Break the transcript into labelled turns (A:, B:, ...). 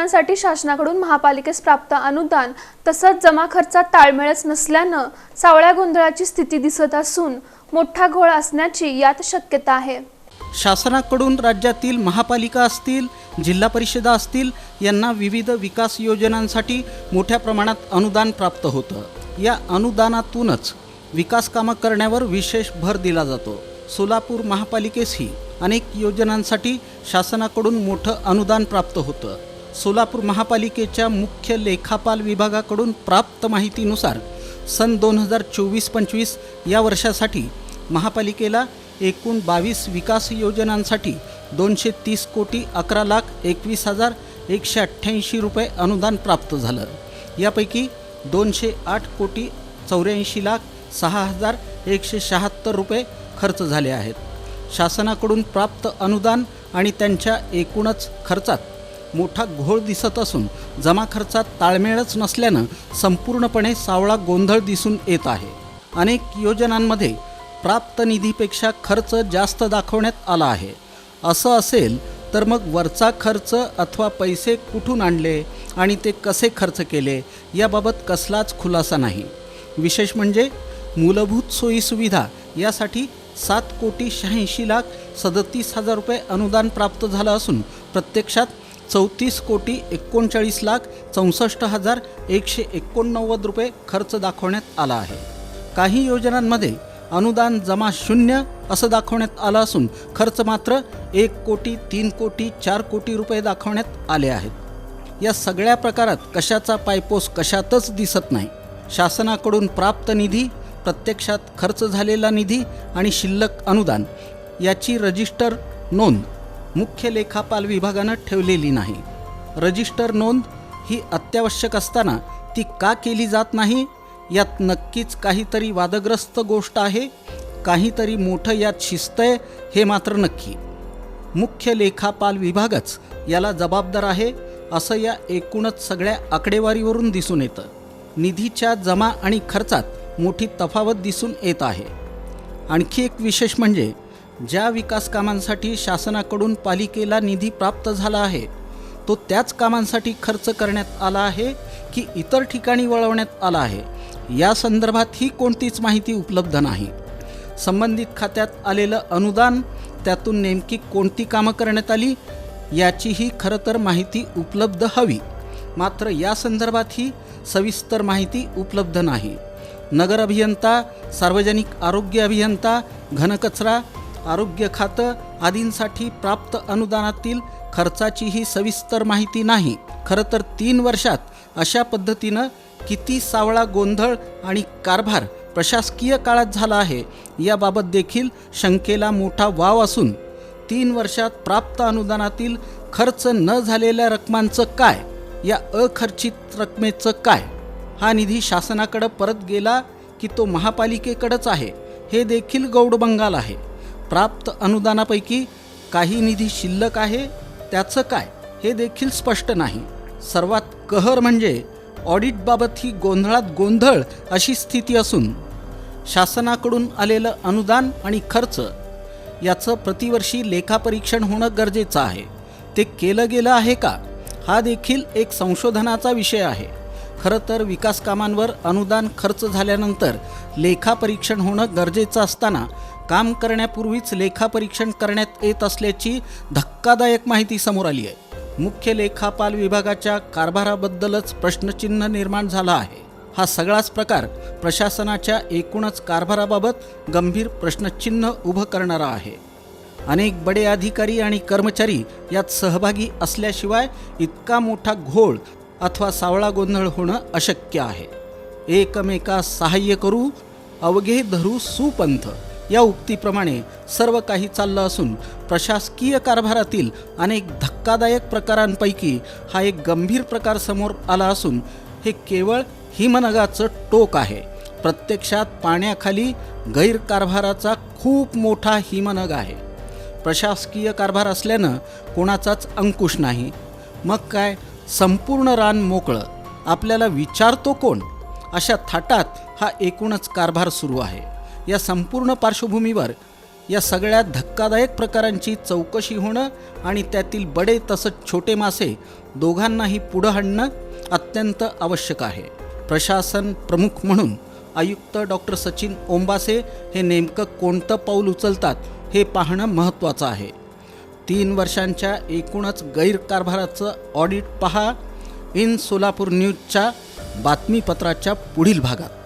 A: योजनांसाठी शासनाकडून महापालिकेस प्राप्त अनुदान तसंच जमा खर्चात ताळमेळच नसल्यानं सावळ्या गोंधळाची स्थिती दिसत असून मोठा घोळ असण्याची यात शक्यता आहे.
B: शासनाकडून राज्यातील महापालिका असतील जिल्हा परिषदा असतील यांना विविध विकास योजनांसाठी मोठ्या प्रमाणात अनुदान प्राप्त होतं. या अनुदानातूनच विकास कामं करण्यावर विशेष भर दिला जातो. सोलापूर महापालिकेसही अनेक योजनांसाठी शासनाकडून मोठं अनुदान प्राप्त होतं. सोलापूर महापालिकेच्या मुख्य लेखापाल विभागाकडून प्राप्त माहितीनुसार सन दोन हजार चोवीस पंचवीस या वर्षासाठी महापालिकेला एकूण बावीस विकास योजनांसाठी दोनशे तीस कोटी अकरा लाख एकवीस हजार एकशे अठ्ठ्याऐंशी रुपये अनुदान प्राप्त झालं. यापैकी दोनशे आठ कोटी चौऱ्याऐंशी लाख सहा हजार एकशे शहात्तर रुपये खर्च झाले आहेत. शासनाकडून प्राप्त अनुदान आणि त्यांच्या एकूणच खर्चात मोठा घोळ दिसत असून जमा खर्चात ताळमेळच नसल्यानं संपूर्णपणे सावळा गोंधळ दिसून येत आहे. अनेक योजनांमध्ये प्राप्त निधीपेक्षा खर्च जास्त दाखवण्यात आला आहे. असं असेल तर मग वरचा खर्च अथवा पैसे कुठून आणले आणि ते कसे खर्च केले याबाबत कसलाच खुलासा नाही. विशेष म्हणजे मूलभूत सोयीसुविधा यासाठी सात कोटी शहाऐंशी लाख सदतीस हजार रुपये अनुदान प्राप्त झालं असून प्रत्यक्षात चौतीस कोटी एकोणचाळीस लाख चौसष्ट हजार एकशे एकोणनव्वद रुपये खर्च दाखवण्यात आला आहे. काही योजनांमध्ये अनुदान जमा शून्य असं दाखवण्यात आलं असून खर्च मात्र एक कोटी तीन कोटी चार कोटी रुपये दाखवण्यात आले आहेत. या सगळ्या प्रकारात कशाचा पायपोस कशातच दिसत नाही. शासनाकडून प्राप्त निधी प्रत्यक्षात खर्च झालेला निधी आणि शिल्लक अनुदान याची रजिस्टर नोंद मुख्य लेखापाल विभागानं ठेवलेली नाही. रजिस्टर नोंद ही अत्यावश्यक असताना ती का केली जात नाही यात नक्कीच काहीतरी वादग्रस्त गोष्ट आहे काहीतरी मोठं यात शिस्त आहे हे मात्र नक्की. मुख्य लेखापाल विभागच याला जबाबदार आहे असं या एकूणच सगळ्या आकडेवारीवरून दिसून येतं. निधीच्या जमा आणि खर्चात मोठी तफावत दिसून येत आहे. आणखी एक विशेष म्हणजे ज्या विकास कामांसाठी शासनाकडून पालिकेला निधी प्राप्त झाला आहे तो त्याच कामांसाठी खर्च करण्यात आला आहे की इतर ठिकाणी वळवण्यात आला आहे या संदर्भात ही कोणतीच माहिती उपलब्ध नाही. संबंधित खात्यात आलेलं अनुदान त्यातून नेमकी कोणती कामं करण्यात आली याचीही खरं तर माहिती उपलब्ध हवी. मात्र या संदर्भातही सविस्तर माहिती उपलब्ध नाही. नगर अभियंता सार्वजनिक आरोग्य अभियंता घनकचरा आरोग्य खातं आदींसाठी प्राप्त अनुदानातील खर्चाचीही सविस्तर माहिती नाही. खरं तर तीन वर्षात अशा पद्धतीनं किती सावळा गोंधळ आणि कारभार प्रशासकीय काळात झाला आहे याबाबत देखील शंकेला मोठा वाव असून तीन वर्षात प्राप्त अनुदानातील खर्च न झालेल्या रकमांचं काय या अखर्चित रकमेचं काय? हा निधी शासनाकडं परत गेला की तो महापालिकेकडंच आहे हे देखील गौडबंगाल आहे. प्राप्त अनुदानापैकी काही निधी शिल्लक आहे त्याचं काय हे देखील स्पष्ट नाही. सर्वात कहर म्हणजे ऑडिटबाबत ही गोंधळात गोंधळ अशी स्थिती असून शासनाकडून आलेलं अनुदान आणि खर्च याचं प्रतिवर्षी लेखापरीक्षण होणं गरजेचं आहे. ते केलं गेलं आहे का? हा देखील एक संशोधनाचा विषय आहे. खरं तर विकास कामांवर अनुदान खर्च झाल्यानंतर लेखापरीक्षण होणं गरजेचं असताना काम करण्यापूर्वीच लेखापरीक्षण करण्यात येत असल्याची धक्कादायक माहिती समोर आली आहे. मुख्य लेखापाल विभागाच्या कारभाराबद्दलच प्रश्नचिन्ह निर्माण झाला आहे. हा सगळाच प्रकार प्रशासनाच्या एकूणच कारभाराबाबत गंभीर प्रश्नचिन्ह उभं करणारा आहे. अनेक बडे अधिकारी आणि कर्मचारी यात सहभागी असल्याशिवाय इतका मोठा घोळ अथवा सावळा गोंधळ होणं अशक्य आहे. एकमेका सहाय्य करू अवघे धरू सुपंथ या उक्तीप्रमाणे सर्व काही चाललं असून प्रशासकीय कारभारातील अनेक धक्कादायक प्रकारांपैकी हा एक गंभीर प्रकार समोर आला असून हे केवळ हिमनगाचं टोक आहे. प्रत्यक्षात पाण्याखाली गैरकारभाराचा खूप मोठा हिमनग आहे. प्रशासकीय कारभार असल्यानं कोणाचाच अंकुश नाही. मग काय? संपूर्ण रान मोकळं. आपल्याला विचारतो कोण? अशा थाटात हा एकूणच कारभार सुरू आहे. या संपूर्ण पार्श्वभूमीवर या सगळ्या धक्कादायक प्रकारांची चौकशी होणं आणि त्यातील बडे तसंच छोटे मासे दोघांनाही पुढं हाणणं अत्यंत आवश्यक आहे. प्रशासन प्रमुख म्हणून आयुक्त डॉक्टर सचिन ओंबासे हे नेमकं कोणतं पाऊल उचलतात हे पाहणं महत्त्वाचं आहे. तीन वर्षांच्या एकूणच गैरकारभाराचं ऑडिट पहा. इन सोलापूर न्यूजच्या बातमीपत्राच्या पुढील भागात.